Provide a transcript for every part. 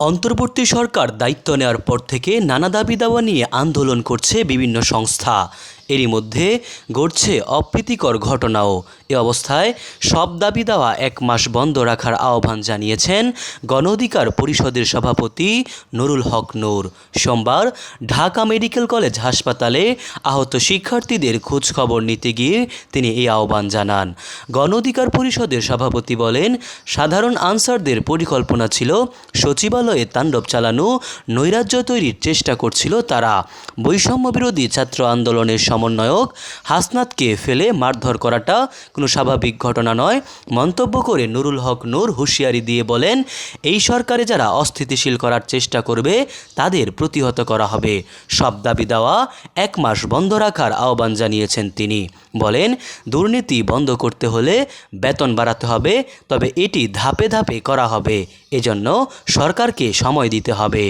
অন্তর্বর্তী সরকার দায়িত্ব নেওয়ার পর থেকে নানা দাবি দাওয়া নিয়ে আন্দোলন করছে বিভিন্ন সংস্থা। এরই মধ্যে ঘটছে অপ্রীতিকর ঘটনাও। এ অবস্থায় সব দাবি দাওয়া এক মাস বন্ধ রাখার আহ্বান জানিয়েছেন গণ অধিকার পরিষদের সভাপতি নুরুল হক নূর। সোমবার ঢাকা মেডিকেল কলেজ হাসপাতালে আহত শিক্ষার্থীদের খোঁজখবর নিতে গিয়ে তিনি এই আহ্বান জানান। গণ অধিকার পরিষদের সভাপতি বলেন, সাধারণ আনসারদের পরিকল্পনা ছিল সচিবালয়ে তাণ্ডব চালানো, নৈরাজ্য তৈরির চেষ্টা করছিল তারা। বৈষম্য বিরোধী ছাত্র আন্দোলনের সমন্বয়ক হাসনাতকে ফেলে মারধর করাটা কোনো স্বাভাবিক ঘটনা নয়। মন্তব্য করে নুরুল হক নূর হুঁশিয়ারি দিয়ে বলেন, এই সরকারে যারা অস্থিতিশীল করার চেষ্টা করবে, তাদের প্রতিহত করা হবে। সব দাবি দেওয়া এক মাস বন্ধ রাখার আহ্বান জানিয়েছেন তিনি। বলেন, দুর্নীতি বন্ধ করতে হলে বেতন বাড়াতে হবে, তবে এটি ধাপে ধাপে করা হবে। এজন্য সরকারকে সময় দিতে হবে।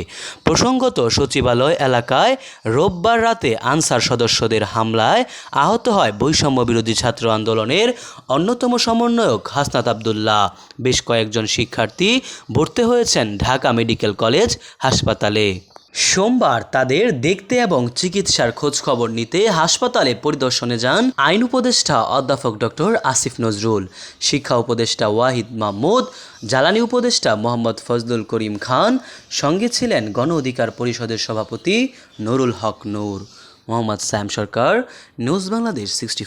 প্রসঙ্গত সচিবালয় এলাকায় রোববার রাতে আনসার সদস্যদের হামলায় আহত হয় বৈষম্য বিরোধী ছাত্র আন্দোলনের অন্যতম সমন্বয়ক হাসনাত আবদুল্লাহ। বেশ কয়েকজন শিক্ষার্থী ভর্তি হয়েছেন ঢাকা মেডিকেল কলেজ হাসপাতালে। সোমবার তাদের দেখতে এবং চিকিৎসার খোঁজ খবর নিতে হাসপাতালে পরিদর্শনে যান আইন উপদেষ্টা অধ্যাপক ডক্টর আসিফ নজরুল, শিক্ষা উপদেষ্টা ওয়াহিদ মাহমুদ, জ্বালানি উপদেষ্টা মোহাম্মদ ফজলুল করিম খান, সঙ্গে ছিলেন গণ অধিকার পরিষদের সভাপতি নুরুল হক নূর। Mohammad Sam Sarkar, news Bangladesh sixty